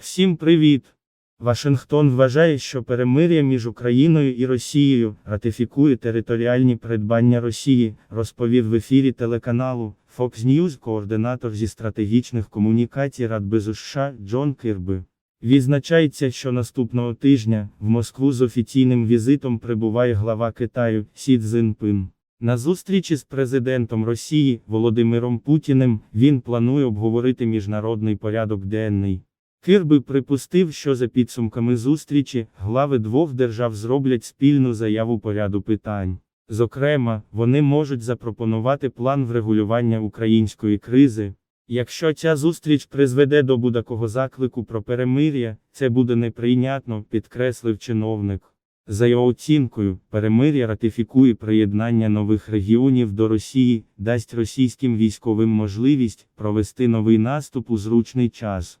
Всім привіт! Вашингтон вважає, що перемир'я між Україною і Росією ратифікує територіальні придбання Росії, розповів в ефірі телеканалу Fox News координатор зі стратегічних комунікацій Радбезу США Джон Кирби. Відзначається, що наступного тижня в Москву з офіційним візитом прибуває глава Китаю Сі Цзиньпин. На зустрічі з президентом Росії Володимиром Путіним він планує обговорити міжнародний порядок денний. Кирби припустив, що за підсумками зустрічі глави двох держав зроблять спільну заяву по ряду питань. Зокрема, вони можуть запропонувати план врегулювання української кризи. Якщо ця зустріч призведе до будь-якого заклику про перемир'я, це буде неприйнятно, підкреслив чиновник. За його оцінкою, перемир'я ратифікує приєднання нових регіонів до Росії, дасть російським військовим можливість провести новий наступ у зручний час.